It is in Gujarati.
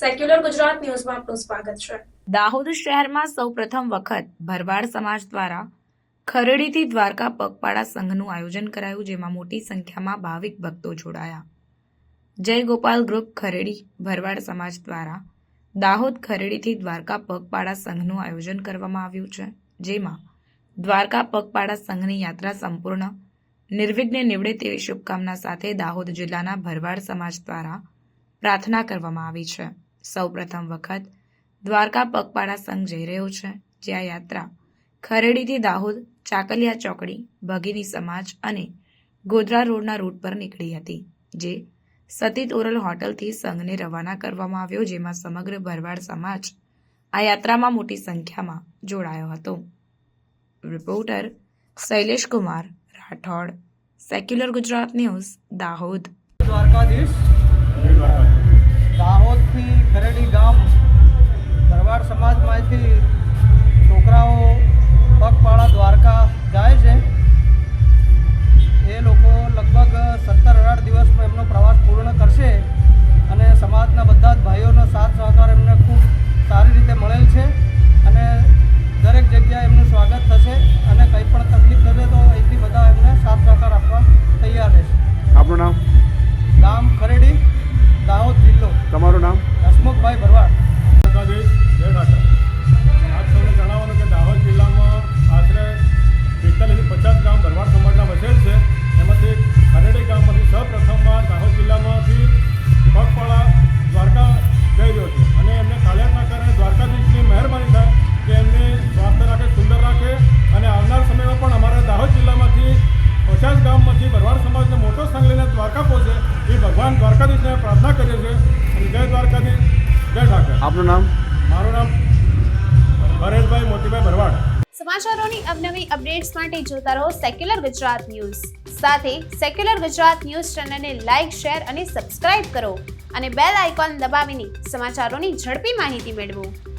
સેક્યુલર ગુજરાત ન્યૂઝમાં આપનું સ્વાગત છે. દાહોદ શહેરમાં સૌપ્રથમ વખત ભરવાડ સમાજ દ્વારા ખરડીથી દ્વારકા પગપાળા સંઘનું આયોજન કરાયું, જેમાં મોટી સંખ્યામાં ભાવિક ભક્તો જોડાયા. જય ગોપાલ ગ્રુપ ખરડી, ભરવાડ સમાજ દ્વારા દાહોદ ખરડીથી દ્વારકા પગપાળા સંઘનું આયોજન કરવામાં આવ્યું છે, જેમાં દ્વારકા પગપાળા સંઘની યાત્રા સંપૂર્ણ નિર્વિઘ્ને નીવડે તેવી શુભકામના સાથે દાહોદ જિલ્લાના ભરવાડ સમાજ દ્વારા પ્રાર્થના કરવામાં આવી છે. સૌપ્રથમ વખત દ્વારકા પગપાળા સંઘ જઈ રહ્યો છે, જે આ યાત્રા ખરેડીથી દાહોદ, ચાકલિયા ચોકડી, ભગીની સમાજ અને ગોધરા રોડના રૂટ પર નીકળી હતી, જે સતીત ઓરલ હોટલથી સંઘને રવાના કરવામાં આવ્યો, જેમાં સમગ્ર ભરવાડ સમાજ આ યાત્રામાં મોટી સંખ્યામાં જોડાયો હતો. Reporter Shailesh Kumar, Rathod, secular Gujarat news, Dahod. Dwarkadhish. દાહોદથી ગરડી ગામ દ્વારકાધીશને પ્રાર્થના કરીએ છીએ અને જય દ્વારકાધીશ જય ઠાકર. આપનું નામ? મારું નામ ભરેશભાઈ મોતીભાઈ ભરવાડ. સમાચારોની અવનવી અપડેટ્સ માટે જોતા રહો સેક્યુલર ગુજરાત ન્યૂઝ. સાથે સેક્યુલર ગુજરાત ન્યૂઝ ચેનલને લાઇક શેર અને સબસ્ક્રાઇબ કરો અને બેલ આઇકોન દબાવીને સમાચારોની ઝડપી માહિતી મેળવો.